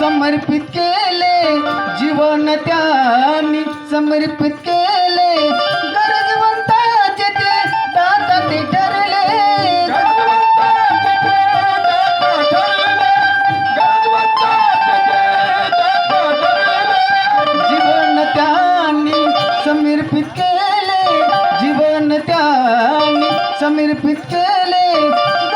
समर्पित केले जीवन त्यांनी समर्पित केले. गरजवंताचे ते ते ठरले. जीवन त्यांनी समर्पित केले. जीवन त्यांनी समर्पित केले.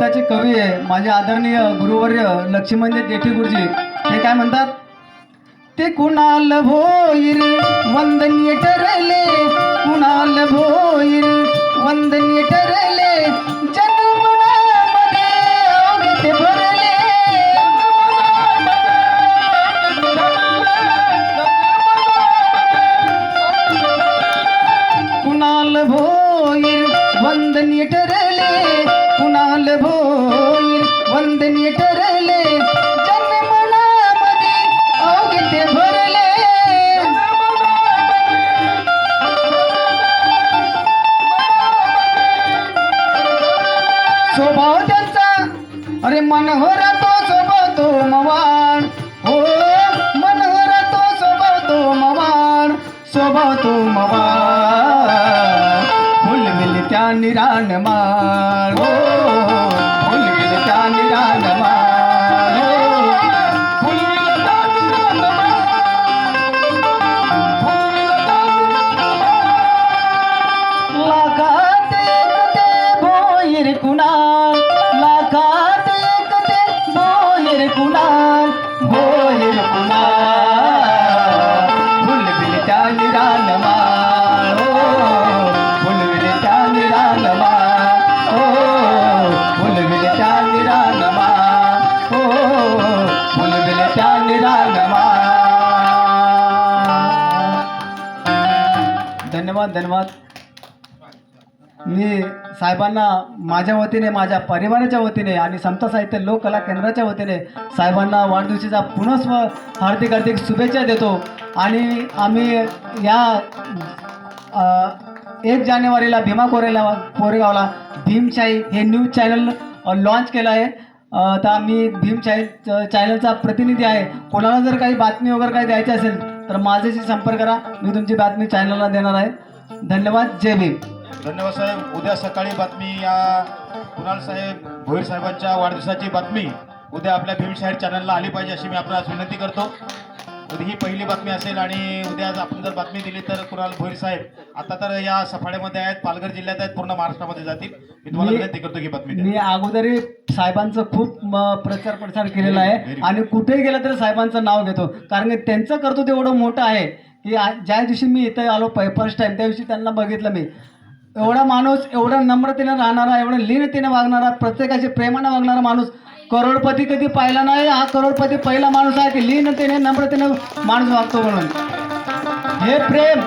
गीताचे कवी आहे माझे आदरणीय गुरुवर्य लक्ष्मणजी देठी गुरुजी ते काय म्हणतात? ते कुणाल भोईर वंदनीय ठरले कुणाल भोईर वंदनीय ठरले जन्मनामध्ये भरले. कुणाल भोईर वंदनीय ठरले कुणाल वंदनी वंदनीय ठरले जन्मनामध्ये अवघे ते भरले. स्वभाव त्यांचा अरे मनोहरा तो स्वभाव तो मवान. हो मनोहरा तो स्वभाव तो मवान स्वभाव तो मवान. फुल मिल त्या निराण मार हो फुल मिल धन्यवाद धन्यवाद. मी साहेबांना माझ्या वतीने माझ्या परिवाराच्या वतीने आणि समता साहित्य लोककला केंद्राच्या वतीने साहेबांना वाढदिवशीचा पुनस्व हार्दिक हार्दिक शुभेच्छा देतो. आणि आम्ही या एक जानेवारीला भीमा कोरेला कोरेगावला भीमशाही हे न्यूज चॅनल लॉन्च केलं आहे. तर मी भीमशाही चॅनलचा प्रतिनिधी आहे. कोणाला जर काही बातमी वगैरे काही द्यायची असेल तर माझ्याशी संपर्क करा. मी तुमची बातमी चॅनलला देणार आहे. धन्यवाद जय भीम. धन्यवाद साहेब. उद्या सकाळी बातमी या कुणाल साहेब भोईर साहेबांच्या वाढदिवसाची बातमी उद्या आपल्या भीमशाहीर चॅनलला आली पाहिजे अशी मी आपणास विनंती करतो. उद्या ही पहिली बातमी असेल आणि उद्या आज आपण जर बातमी दिली तर कुणाल भोईर साहेब आता तर या सफाळ्यामध्ये आहेत पालघर जिल्ह्यात आहेत पूर्ण महाराष्ट्रामध्ये जातील. मी तुम्हाला विनंती करतो की बातमी द्या. मी अगोदरही साहेबांचं खूप म, प्रचार प्रसार केलेला आहे आणि कुठेही गेलं तरी साहेबांचं नाव घेतो. कारण की त्यांचं कर्तृत्व एवढं मोठं आहे की ज्या दिवशी मी इथं आलो फर्स्ट टाइम त्या दिवशी त्यांना बघितलं मी. एवढा माणूस एवढा नम्रतेने राहणारा एवढा लीनतेने वागणारा प्रत्येकाशी प्रेमाने वागणारा माणूस करोडपती कधी पाहिला नाही हा करोडपती पहिला माणूस आहे की लीनतेने नम्रतेने माणूस वागतो म्हणून. हे प्रेम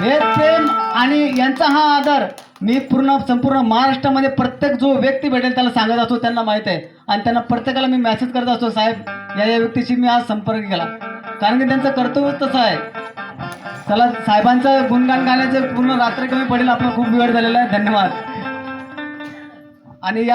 हे प्रेम आणि यांचा हा आदर मी पूर्ण संपूर्ण महाराष्ट्रामध्ये प्रत्येक जो व्यक्ती भेटेल त्याला सांगत असतो त्यांना माहीत आहे. आणि त्यांना प्रत्येकाला मी मेसेज करत असतो साहेब या या व्यक्तीशी मी आज संपर्क केला. कारण की त्यांचं कर्तव्य तसं आहे. चला साहेबांचं गुणगान गाण्याचे पूर्ण रात्र कमी पडेल. आपला खूप वेळ झालेला आहे. धन्यवाद. आणि या